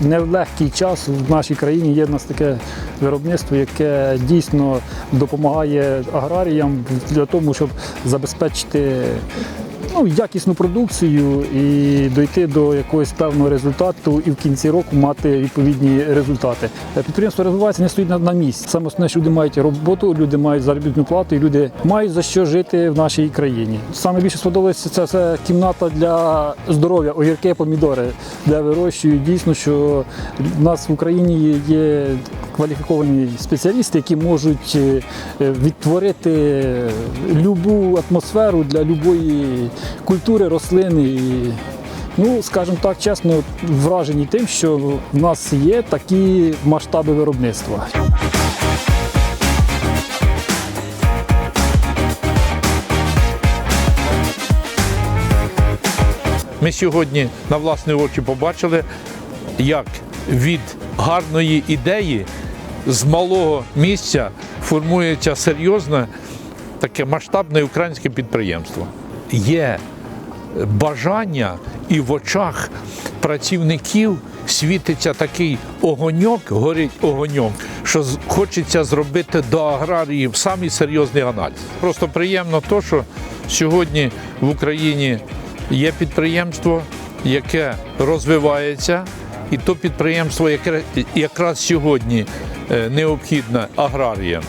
не в легкий час в нашій країні є в нас таке виробництво, яке дійсно допомагає аграріям для того, щоб забезпечити ну, якісну продукцію і дойти до якогось певного результату і в кінці року мати відповідні результати. Е, Підприємство розвивається, не стоїть на, на місці. Саме основне, що люди мають роботу, люди мають заробітну плату, і люди мають за що жити в нашій країні. Саме більше сподобається це, це кімната для здоров'я, огірки, помідори, де вирощують дійсно, що в нас в Україні є кваліфіковані спеціалісти, які можуть е, відтворити любу атмосферу для любої культури, рослини. І, ну, скажімо так, чесно, вражені тим, що в нас є такі масштаби виробництва. Ми сьогодні на власні очі побачили, як від гарної ідеї з малого місця формується серйозне таке масштабне українське підприємство. Є бажання і в очах працівників світиться такий огоньок, горить огоньок, що хочеться зробити до аграріїв самий серйозний аналіз. Просто приємно то, що сьогодні в Україні є підприємство, яке розвивається, і то підприємство, яке якраз сьогодні е, необхідне аграріям.